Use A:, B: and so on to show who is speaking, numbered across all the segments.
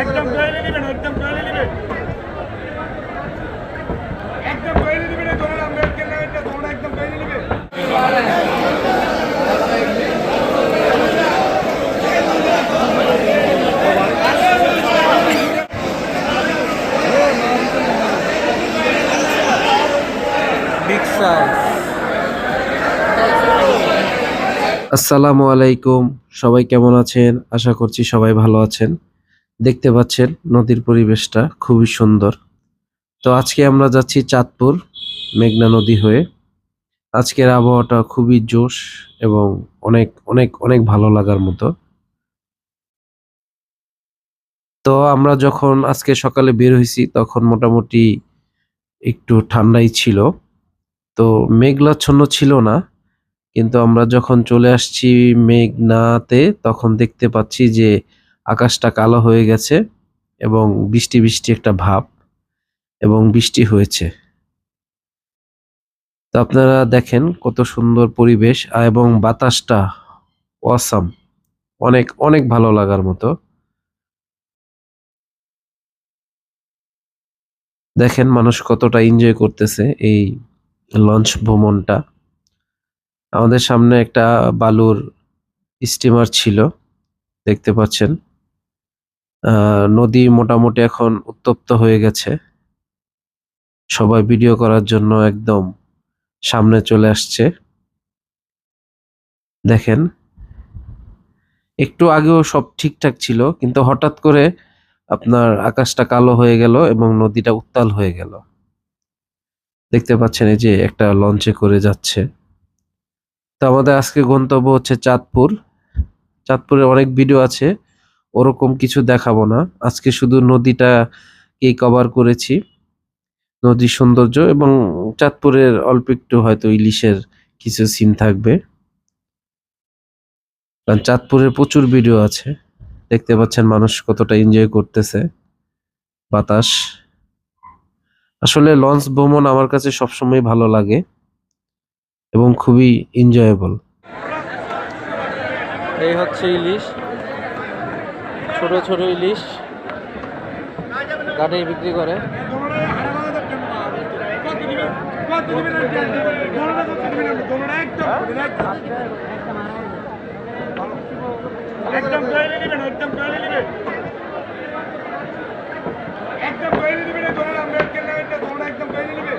A: একদম তৈরি দিবেন একদম তৈরি দিবেন একদম তৈরি দিবেন তোমরা মেট কেন এটা তোমরা একদম তৈরি দিবেন
B: বিগ সাইজ
C: আসসালামু আলাইকুম সবাই কেমন আছেন? আশা করছি সবাই ভালো আছেন। দেখতে পাচ্ছেন, নদীর পরিবেশটা খুবই সুন্দর। তো আজকে আমরা যাচ্ছি চাঁদপুর, মেঘনা নদী হয়ে। আজকের আবহাওয়াটা খুবই জোশ এবং অনেক অনেক অনেক ভালো লাগার মতো। তো আমরা যখন আজকে সকালে বের হয়েছি, তখন মোটামুটি একটু ঠান্ডাই ছিল। তো মেঘলাচ্ছন্ন ছিল না কিন্তু আমরা যখন চলে আসছি মেঘনাতে, তখন দেখতে পাচ্ছি যে আকাশটা কালো হয়ে গেছে এবং বৃষ্টি বৃষ্টি একটা ভাব এবং বৃষ্টি হয়েছে। তো আপনারা দেখেন কত সুন্দর পরিবেশ এবং বাতাসটা অসাম। অনেক অনেক ভালো লাগার মতো। দেখেন মানুষ কতটা এনজয় করতেছে এই লঞ্চ ভ্রমণটা। আমাদের সামনে একটা বালুর স্টিমার ছিল, দেখতে পাচ্ছেন। নদী মোটামুটি এখন উত্তপ্ত হয়ে গেছে। সবাই ভিডিও করার জন্য একদম সামনে চলে আসছে। দেখেন, একটু আগেও সব ঠিকঠাক ছিল, কিন্তু হঠাৎ করে আপনার আকাশটা কালো হয়ে গেল এবং নদীটা উত্তাল হয়ে গেল। দেখতে পাচ্ছেন এই যে একটা লঞ্চে করে যাচ্ছে। তো আমাদের আজকে গন্তব্য হচ্ছে চাঁদপুর। চাঁদপুরে অনেক ভিডিও আছে, ওরকম কিছু দেখাবো না। আজকে শুধু নদীটাকেই কভার করেছি, নদীর সৌন্দর্য এবং চাঁদপুরের অল্প একটু হয়তো ইলিশের কিছু সিন থাকবে। কারণ চাঁদপুরের প্রচুর ভিডিও আছে, দেখতে পাচ্ছেন মানুষ কতটা এনজয় করতেছে, বাতাস। আসলে লঞ্চ ভ্রমণ আমার কাছে সবসময় ভালো লাগে। এবং খুবই এনজয়েবল
B: এই হচ্ছে ইলিশ। ছোট ছোট ইলিশ। গাড়ি বিক্রি করে।
A: তোমরা আলাদা কেন কত দিবেন কত দিবেন তোমরা কত দিবেন তোমরা একদম একদম তৈরি দিবেন একদম তৈরি দিবেন একদম তৈরি দিবেন তোমরা মেট কেন এটা তোমরা একদম তৈরি দিবেন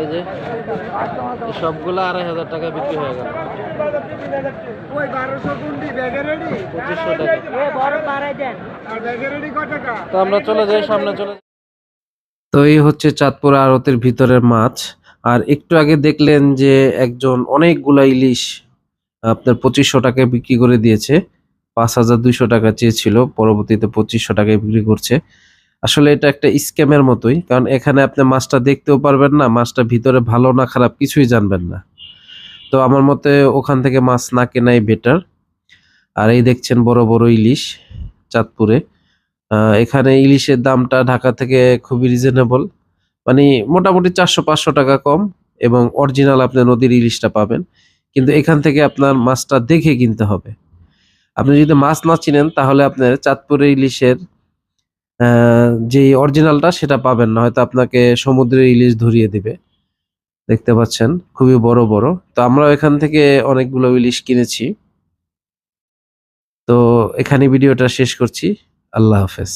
B: এই যে সবগুলো আড়াই হাজার টাকা বিক্রি হয়ে গেল। পঁচিশশো টাকা। তো আমরা চলে যাই সামনে চলে
C: তো এই হচ্ছে চাঁদপুর আড়তের ভিতরের মাছ। আর একটু আগে দেখলেন যে একজন অনেকগুলা ইলিশ আপনার পঁচিশশো টাকায় বিক্রি করে দিয়েছে। পাঁচ হাজার দুইশো টাকা চেয়েছিল পরবর্তীতে পঁচিশশো টাকায় বিক্রি করছে। আসলে এটা একটা স্ক্যামের মতোই, কারণ এখানে আপনি মাছটা দেখতেও পারবেন না, মাছটা ভিতরে ভালো না, খারাপ কিছুই জানবেন না। তো আমার মতে ওখান থেকে মাছ না কেনাই বেটার আর এই দেখছেন বড় বড় ইলিশ চাঁদপুরে। এখানে ইলিশের দামটা ঢাকা থেকে খুবই রিজনেবল মানে মোটামুটি চারশো, পাঁচশো টাকা কম এবং অরিজিনাল আপনি নদীর ইলিশটা পাবেন। কিন্তু এখান থেকে আপনার মাছটা দেখে কিনতে হবে। আপনি যদি মাছ না চিনেন, তাহলে আপনার চাঁদপুরের ইলিশের যে অরিজিনালটা সেটা পাবেন না, হয়তো আপনাকে সমুদ্রের ইলিশ ধরিয়ে দিবে। দেখতে পাচ্ছেন, খুবই বড় বড়। তো আমরা এখান থেকে অনেকগুলো ইলিশ কিনেছি। তো এখানে ভিডিওটা শেষ করছি। আল্লাহ হাফেজ।